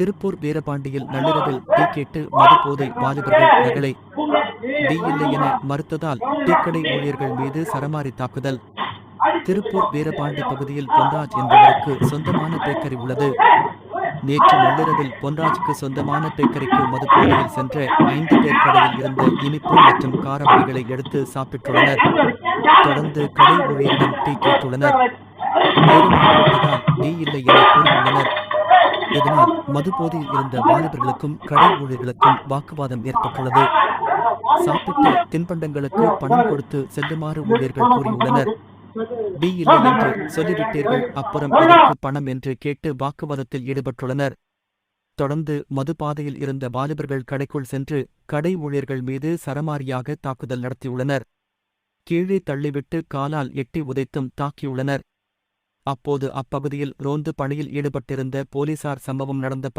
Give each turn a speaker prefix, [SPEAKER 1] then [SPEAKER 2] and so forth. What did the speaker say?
[SPEAKER 1] திருப்பூர் வீரபாண்டியில் நள்ளிரவில் டீ கேட்டு மதுபோதை வாலிபர்கள் நகலை. டீ இல்லை என மறுத்ததால் டீக்கடை ஊழியர்கள் மீது சரமாரி தாக்குதல். திருப்பூர் வீரபாண்டி பகுதியில் பொன்ராஜ் என்பவருக்கு சொந்தமான பேக்கரி உள்ளது. நேற்று நள்ளிரவில் பொன்ராஜுக்கு சொந்தமான பேக்கரிக்கு மதுபோதையில் சென்ற ஐந்து பேர் கடையில் இருந்த இனிப்பு மற்றும் கார வகைகளை எடுத்து சாப்பிட்டுள்ளனர். தொடர்ந்து கடை ஊழியரிடம் டீ கேட்டுள்ளனர். டீ இல்லை என கூறியுள்ளனர். இதனால் மது போதையில் இருந்த வாலிபர்களுக்கும் கடை ஊழியர்களுக்கும் வாக்குவாதம் ஏற்பட்டுள்ளது. சாப்பிட்ட தின்பண்டங்களுக்கு பணம் கொடுத்து செல்லுமாறு ஊழியர்கள் கூறியுள்ளனர். பி இல்லை என்று சொல்லிவிட்டீர்கள். அப்புறம் எதற்கு பணம்? என்று கேட்டு வாக்குவாதத்தில் ஈடுபட்டுள்ளனர். தொடர்ந்து மதுபாதையில் இருந்த வாலிபர்கள் கடைக்குள் சென்று கடை ஊழியர்கள் மீது சரமாரியாக தாக்குதல் நடத்தியுள்ளனர். கீழே தள்ளிவிட்டு காலால் எட்டி உதைத்தும் தாக்கியுள்ளனர். அப்போது அப்பகுதியில் ரோந்து பணியில் ஈடுபட்டிருந்த போலீசார் சம்பவம் நடந்த